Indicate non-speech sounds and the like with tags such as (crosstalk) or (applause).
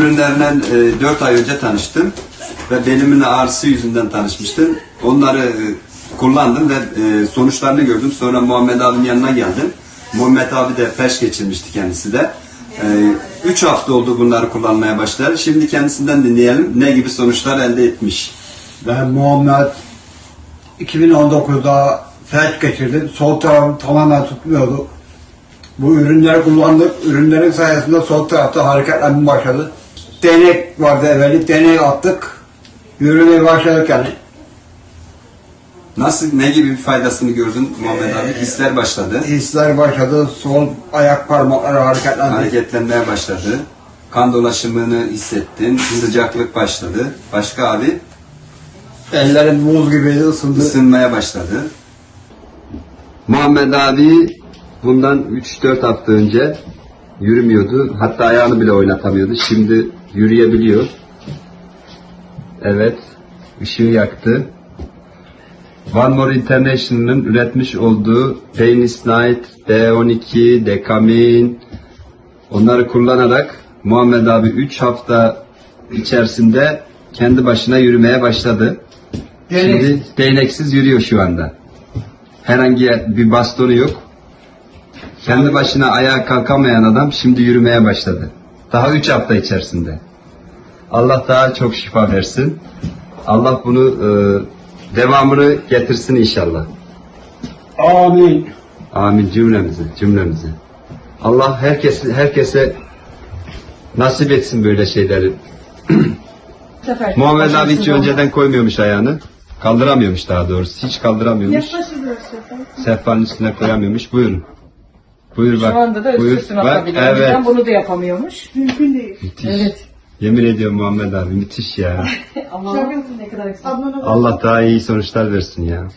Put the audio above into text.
ürünlerinden 4 ay önce tanıştım ve belimin ağrısı yüzünden tanışmıştım. Onları e, kullandım ve e, sonuçlarını gördüm. Sonra Muhammed abinin yanına geldim. Muhammed abi de felç geçirmişti kendisi de. 3 hafta oldu bunları kullanmaya başladı. Şimdi kendisinden dinleyelim ne gibi sonuçlar elde etmiş. Ben Muhammed 2019'da felç geçirdim. Sol tarafım tamamen tutmuyordu. Bu ürünleri kullandık. Ürünlerin sayesinde sol tarafta hareketlenme başladı. Denek vardı evveli. Deneyi attık. Yürümeye başladık yani. Nasıl, ne gibi bir faydasını gördün Muhammed abi? Hisler başladı. Hisler başladı. Sol ayak parmakları hareketlendi. Hareketlenmeye başladı. Kan dolaşımını hissettin. Sıcaklık başladı. Başka abi? Ellerim buz gibi ısındı. ısınmaya başladı. Muhammed abi bundan 3-4 hafta önce yürümüyordu. Hatta ayağını bile oynatamıyordu. Şimdi yürüyebiliyor. Evet. ışığı yaktı. One More International'ın üretmiş olduğu Painless Night, D12, Dekamin onları kullanarak Muhammed abi 3 hafta içerisinde kendi başına yürümeye başladı. Şimdi değneksiz yürüyor şu anda. Herhangi bir bastonu yok. Kendi başına ayağa kalkamayan adam şimdi yürümeye başladı. Daha üç hafta içerisinde. Allah daha çok şifa versin. Allah bunu e, devamını getirsin inşallah. Amin. Amin cümlemizi, cümlemizi. Allah herkes herkese nasip etsin böyle şeyleri. sefer. Muhammed abi hiç önceden koymuyormuş ayağını. Kaldıramıyormuş daha doğrusu. Hiç kaldıramıyormuş. Sehpanın üstüne koyamıyormuş. Buyurun. Buyur bak. Şu anda da Buyur. üst üstüne Bak, atabiliyor. Evet. Önceden bunu da yapamıyormuş. Mümkün değil. Müthiş. Evet. Yemin ediyorum Muhammed abi müthiş ya. (laughs) Ama ne kadar eksik. Adnan'a Allah daha iyi sonuçlar versin ya.